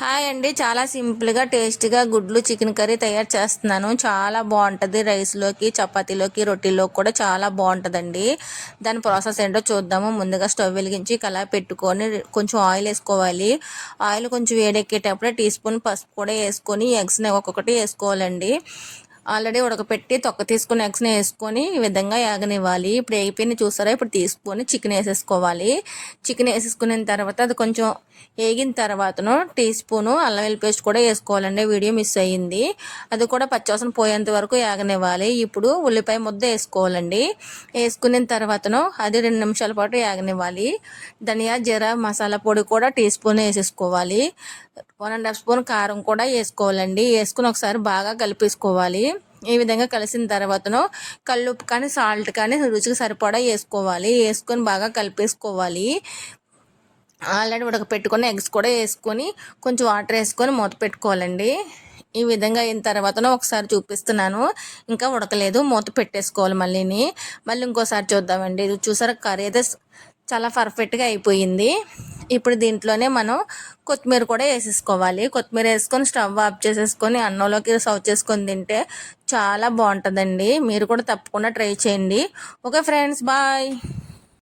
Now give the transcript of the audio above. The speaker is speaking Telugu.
హాయ్ అండి. చాలా సింపుల్గా టేస్టీగా గుడ్లు చికెన్ కర్రీ తయారు చేస్తున్నాను. చాలా బాగుంటుంది. రైస్లోకి చపాతీలోకి రొట్టెలోకి కూడా చాలా బాగుంటుందండి. దాని ప్రాసెస్ ఏంటో చూద్దాము. ముందుగా స్టవ్ వెలిగించి కలా పెట్టుకొని కొంచెం ఆయిల్ వేసుకోవాలి. ఆయిల్ కొంచెం వేడెక్కేటప్పుడే టీ స్పూన్ పసుపు కూడా వేసుకొని ఎగ్స్ని ఒక్కొక్కటి వేసుకోవాలండి. ఆల్రెడీ ఉడకపెట్టి తొక్క తీసుకుని ఎగ్స్ని వేసుకొని ఈ విధంగా యాగనివ్వాలి ఇప్పుడు ఏగిపోయిన చూసారా? ఇప్పుడు తీసుకొని చికెన్ వేసేసుకోవాలి. చికెన్ వేసేసుకున్న తర్వాత అది కొంచెం వేగిన తర్వాతను టీ స్పూను అల్లం వెల్లి పేస్ట్ కూడా వేసుకోవాలండి. వీడియో మిస్ అయ్యింది. అది కూడా పచ్చివాసన పోయేంత వరకు యాగనివ్వాలి ఇప్పుడు ఉల్లిపాయ ముద్ద వేసుకోవాలండి. వేసుకున్న తర్వాతను అది రెండు నిమిషాల పాటు యాగనివ్వాలి ధనియా జీరా మసాలా పొడి కూడా టీ స్పూన్ వేసేసుకోవాలి. వన్ అండ్ హాఫ్ స్పూన్ కారం కూడా వేసుకోవాలండి. వేసుకుని ఒకసారి బాగా కలిపేసుకోవాలి. ఈ విధంగా కలిసిన తర్వాతను కల్లుప్పు కానీ సాల్ట్ కానీ రుచికి సరిపడా వేసుకోవాలి. వేసుకొని బాగా కలిపేసుకోవాలి. ఆల్రెడీ ఉడకపెట్టుకొని ఎగ్స్ కూడా వేసుకొని కొంచెం వాటర్ వేసుకొని మూత పెట్టుకోవాలండి. ఈ విధంగా అయిన తర్వాతనో ఒకసారి చూపిస్తున్నాను. ఇంకా ఉడకలేదు. మూత పెట్టేసుకోవాలి మళ్ళీని. మళ్ళీ ఇంకోసారి చూద్దామండి. ఇది చూసారా? కర్రీ అయితే చాలా పర్ఫెక్ట్గా అయిపోయింది. ఇప్పుడు దీంట్లోనే మనం కొత్తిమీర కూడా వేసేసుకోవాలి. కొత్తిమీర వేసుకొని స్టవ్ ఆఫ్ చేసేసుకొని అన్నంలోకి సర్వ్ చేసుకొని తింటే చాలా బాగుంటుందండి. మీరు కూడా తప్పకుండా ట్రై చేయండి. Okay friends bye.